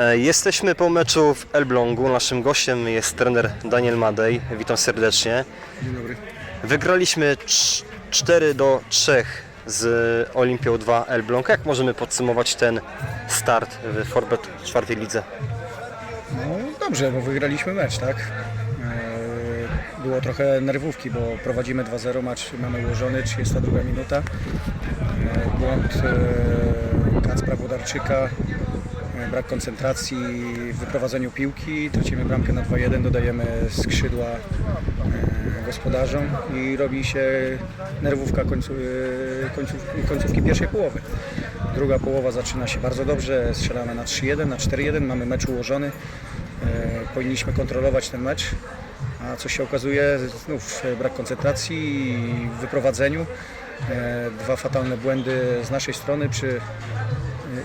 E, Jesteśmy po meczu w Elblągu. Naszym gościem jest trener Daniel Madej. Witam serdecznie. Dzień dobry. Wygraliśmy cz- 4 do 3 z Olimpią 2 Elbląg. Jak możemy podsumować ten start w Forbet czwartej lidze? No dobrze, bo wygraliśmy mecz, tak? Eee, Było trochę nerwówki, bo prowadzimy 2-0, mecz mamy ułożony, 32 minuta. Eee, Błąd Kacpra Włodarczyka, eee, brak koncentracji w wyprowadzeniu piłki, tracimy bramkę na 2-1, dodajemy skrzydła eee, gospodarzom i robi się nerwówka końcu, eee, końców, końcówki pierwszej połowy. Druga połowa zaczyna się bardzo dobrze, strzelamy na 3-1, na 4-1, mamy mecz ułożony. E, powinniśmy kontrolować ten mecz, a co się okazuje, znów e, brak koncentracji w wyprowadzeniu. E, dwa fatalne błędy z naszej strony przy, e,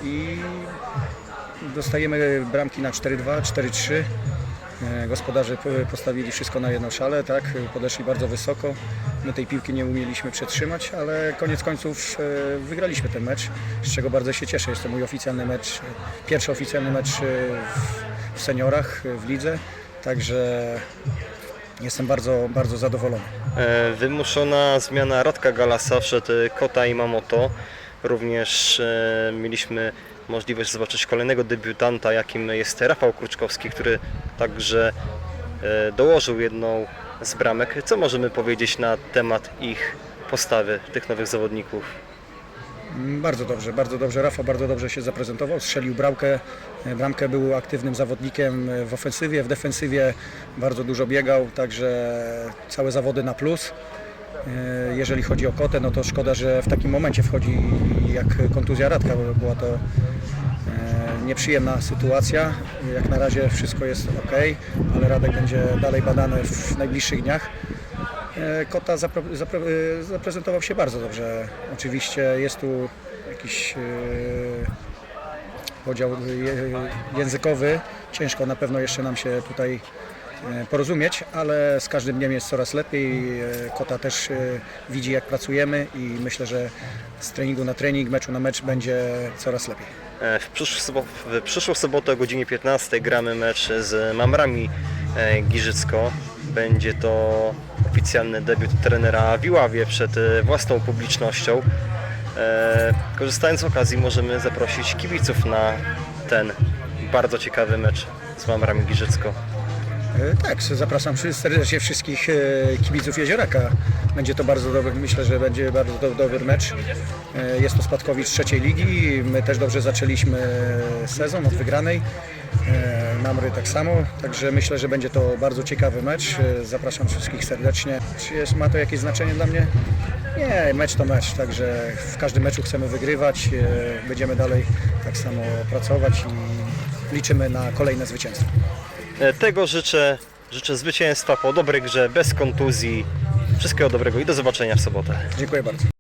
i dostajemy bramki na 4-2, 4-3. E, Gospodarze po- postawili wszystko na jedną szalę, tak? podeszli bardzo wysoko. My tej piłki nie umieliśmy przetrzymać, ale koniec końców e, wygraliśmy ten mecz, z czego bardzo się cieszę. Jest to mój oficjalny mecz, pierwszy oficjalny mecz e, w, seniorach, w lidze, także jestem bardzo, bardzo zadowolony. Wymuszona zmiana Radka Galasa wszedł Kota i Mamoto. Również mieliśmy możliwość zobaczyć kolejnego debiutanta, jakim jest Rafał Kruczkowski, który także e, dołożył jedną z bramek. Co możemy powiedzieć na temat ich postawy, tych nowych zawodników? Bardzo dobrze, bardzo dobrze. Rafa bardzo dobrze się zaprezentował, strzelił bramkę. E, Bramkę był aktywnym zawodnikiem e, w ofensywie, w defensywie bardzo dużo biegał, także całe zawody na plus. E, Jeżeli chodzi o Kotę, no to szkoda, że w takim momencie wchodzi jak kontuzja Radka, bo była to e, nieprzyjemna sytuacja. Jak na razie wszystko jest ok, ale Radek będzie dalej badany w najbliższych dniach. E, Kota zapre- zapre- zaprezentował się bardzo dobrze. Oczywiście jest tu jakiś podział językowy. Ciężko na pewno jeszcze nam się tutaj porozumieć, ale z każdym dniem jest coraz lepiej. E, Kota też e, widzi jak pracujemy i myślę, że z treningu na trening, meczu na mecz będzie coraz lepiej. E, W przyszłą, sobo- w przyszłą sobotę o godzinie 15 gramy mecz z Mamrami e, Giżycko. Będzie to oficjalny debiut trenera w Iławie przed e, własną publicznością. E, Korzystając z okazji możemy zaprosić kibiców na ten bardzo ciekawy mecz z Mamrami Giżycko. E, Tak, zapraszam serdecznie wszystkich e, kibiców Jezioraka. Będzie to bardzo dobry, myślę, że będzie bardzo do, dobry mecz. E, Jest to spadkowicz trzeciej ligi. My też dobrze zaczęliśmy sezon od wygranej. Namry tak samo, także myślę, że będzie to bardzo ciekawy mecz. Zapraszam wszystkich serdecznie. Czy jest, ma to jakieś znaczenie dla mnie? Nie, mecz to mecz, także w każdym meczu chcemy wygrywać. Będziemy dalej tak samo pracować i liczymy na kolejne zwycięstwo. E, Tego życzę, życzę zwycięstwa po dobrej grze, bez kontuzji. Wszystkiego dobrego i do zobaczenia w sobotę. Dziękuję bardzo.